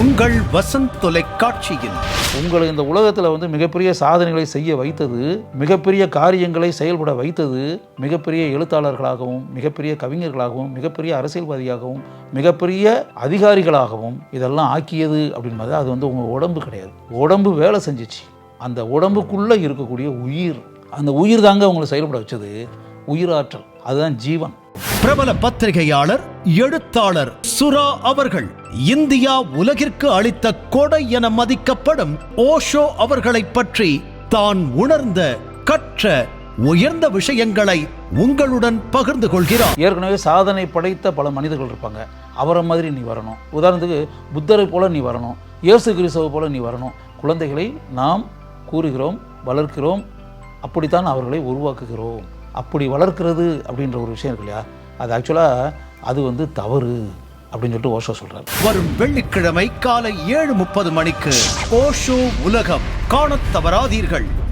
உங்கள் வசந்த் தொலைக்காட்சியில். உங்களை இந்த உலகத்தில் வந்து மிகப்பெரிய சாதனைகளை செய்ய வைத்தது மிகப்பெரிய காரியங்களை செயல்பட வைத்தது மிகப்பெரிய எழுத்தாளர்களாகவும் மிகப்பெரிய கவிஞர்களாகவும் மிகப்பெரிய அரசியல்வாதியாகவும் மிகப்பெரிய அதிகாரிகளாகவும் இதெல்லாம் ஆக்கியது அப்படின்பது அது வந்து உங்கள் உடம்பு கிடையாது. உடம்பு வேலை செஞ்சிச்சு. அந்த உடம்புக்குள்ளே இருக்கக்கூடிய உயிர் அந்த உயிர் தாங்க உங்களை செயல்பட வச்சது. உயிராற்றல் அதுதான் ஜீவன். பிரபல பத்திரிகையாளர் எழுத்தாளர் சுரா அவர்கள் இந்தியா உலகிற்கு அளித்த கொடை என மதிக்கப்படும் ஓஷோ அவர்களைப் பற்றி தான் உணர்ந்த கற்ற உயர்ந்த விஷயங்களை உங்களுடன் பகிர்ந்து கொள்கிறார். ஏற்கனவே சாதனை படைத்த பல மனிதர்கள் இருப்பாங்க. அவரை மாதிரி நீ வரணும். உதாரணத்துக்கு புத்தரை போல நீ வரணும். இயேசு கிறிஸ்தவ போல நீ வரணும். குழந்தைகளை நாம் கூறுகிறோம் வளர்க்கிறோம். அப்படித்தான் அவர்களை உருவாக்குகிறோம். அப்படி வளர்க்கிறது அப்படின்ற ஒரு விஷயம் இருக்கு இல்லையா? அது ஆக்சுவலாக அது வந்து தவறு அப்படின்னு சொல்லிட்டு ஓஷோ சொல்கிறார் வரும் வெள்ளிக்கிழமை காலை ஏழு முப்பது மணிக்கு ஓஷோ உலகம். காணத் தவறாதீர்கள்.